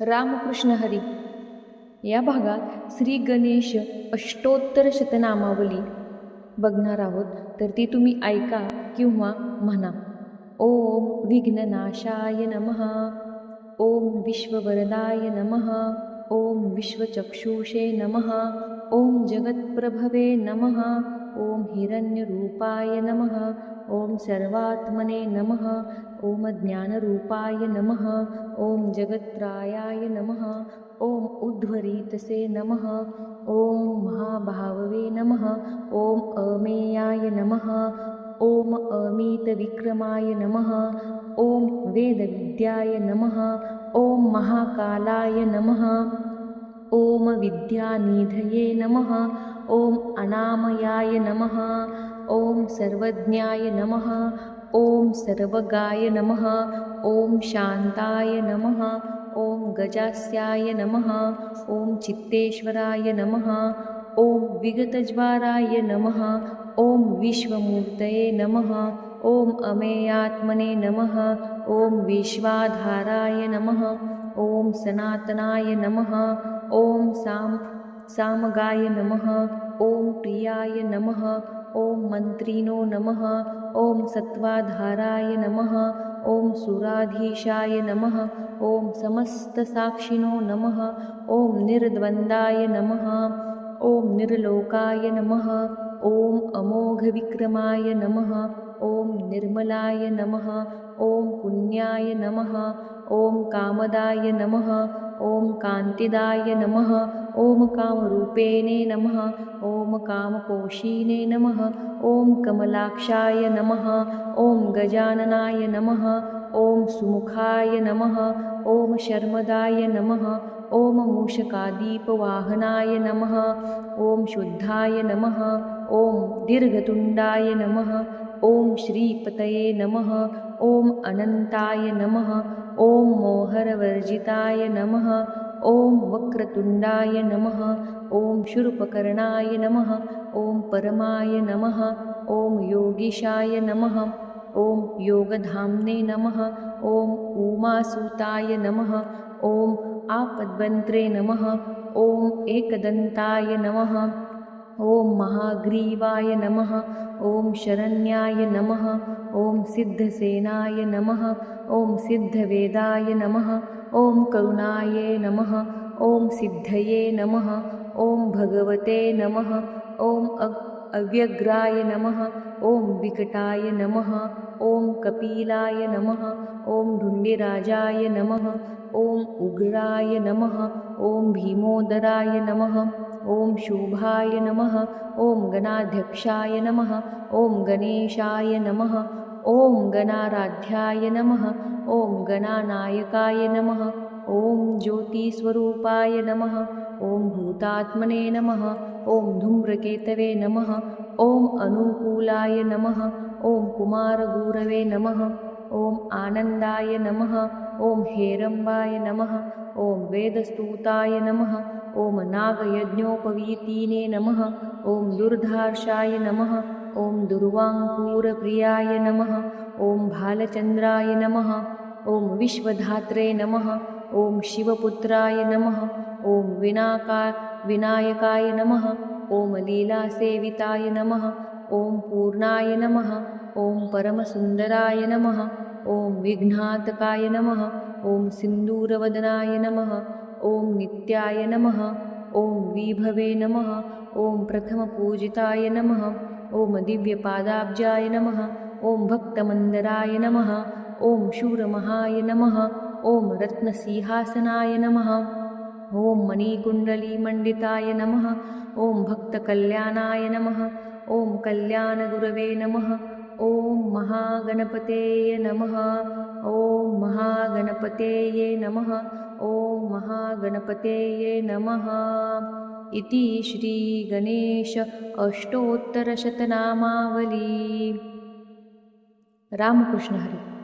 रामकृष्ण हरी. या भागात श्री गणेश अष्टोत्तर शतनामावली. बघणार आहोत तर ती तुम्ही ऐका किंवा म्हणा. ओम विघ्ननाशाय नमः. ओम विश्ववरदाय नमः. ओम विश्वचक्षुषे नमः. ओम जगत्प्रभवे नमः. ओम हिरण्यरूपाय नमः ॐ सर्वात्मने नमः ॐ ज्ञानरूपाय नमः ॐ जगत्रायाय नमः ॐ उध्वरीतसे नमः ॐ महाभाववे नमः ॐ अमेयाय नमः ॐ अमितविक्रमाय नमः ॐ वेदविद्याय नमः ॐ महाकालाय नमः ॐ विद्यानिधये नमः ॐ अनामयाय नमः ॐ सर्वज्ञाय नमः ॐ सर्वगाय नमः ॐ शान्ताय नमः ॐ गजास्याय नमः ॐ चित्तेश्वराय नमः ॐ विगतज्वाराय नमः ॐ विश्वमूर्तये नमः ॐ अमेयात्मने नमः ॐ विश्वाधाराय नमः ॐ सनातनाय नमः ॐ साम सामगाय नमः ॐ प्रियाय नमः ॐ मन्त्रिणो नमः ॐ सत्त्वाधाराय नमः ॐ सुराधीशाय नमः ॐ समस्तसाक्षिणो नमः ॐ निर्द्वन्द्वाय नमः ॐ निर्लोकाय नमः ॐ अमोघविक्रमाय नमः ॐ निर्मलाय नमः ॐ पुण्याय नमः ॐ कामदाय नमः ॐ कान्तिदाय नमः ॐ कामरूपेणे नमः ॐ कामपोषीणे नमः ॐ कमलाक्षाय नमः ॐ गजाननाय नमः ॐ सुमुखाय नमः ॐ शर्मदाय नमः ॐ मूषकादीपवाहनाय नमः ॐ शुद्धाय नमः ॐ दीर्घतुण्डाय नमः ॐ श्रीपतये नमः ॐ अनन्ताय नमः ॐ मोहरवर्जिताय नमः ॐ वक्रतुण्डाय नमः ॐ शूर्पकर्णाय नमः ॐ परमाय नमः ॐ योगीशाय नमः ॐ योगधाम्ने नमः ॐ उमासुताय नमः ॐ आपद्वन्त्रे नमः ॐ एकदन्ताय नमः ॐ महाग्रीवाय नमः ॐ शरण्याय नमः ॐ सिद्धसेनाय नमः ॐ सिद्धवेदाय नमः ॐ करुणाये नमः ॐ सिद्धये नमः ॐ भगवते नमः अ अव्यग्राय नमः ॐ विकटाय नमः ॐ कपिलाय नमः ॐ ढुण्डिराजाय नमः ॐ उग्राय नमः ॐ भीमोदराय नमः ॐ शुभाय नमः ॐ गणाध्यक्षाय नमः ॐ गणेशाय नमः ॐ गणाराध्याय नमः ॐ गणानायकाय नमः ॐ ज्योतिस्वरूपाय नमः ॐ भूतात्मने नमः ॐ धूम्रकेतवे नमः ॐ अनुकूलाय नमः ॐ कुमारगुरवे नमः ॐ आनन्दाय नमः ॐ हेरम्बाय नमः ॐ वेदस्तूताय नमः ॐ नागयज्ञोपवीतीने नमः ॐ दुर्धार्षाय नमः ॐ दुर्वाङ्कूरप्रियाय नमः ॐ भालचन्द्राय नमः ॐ विश्वधात्रे नमः ॐ शिवपुत्राय नमः ॐ विनाका विनायकाय नमः ॐ लीलासेविताय नमः ॐ पूर्णाय नमः ॐ परमसुन्दराय नमः ॐ विघ्नातकाय नमः ॐ सिन्दूरवदनाय नमः ॐ नित्याय नमः ॐ विभवे नमः ॐ प्रथमपूजिताय नमः ॐ दिव्यपादाब्जाय नमः ॐ भक्तमन्दराय नमः ॐ शूरमहाय नमः ॐ रत्नसिंहासनाय नमः ॐ मणिकुण्डलीमण्डिताय नमः ॐ भक्तकल्याणाय नमः ॐ कल्याणगुरवे नमः ॐ महागणपतेय नमः। ॐ महागणपतेये नमः। ॐ महागणपतेये नमः। इति श्रीगणेश अष्टोत्तरशतनामावली। रामकृष्ण हरि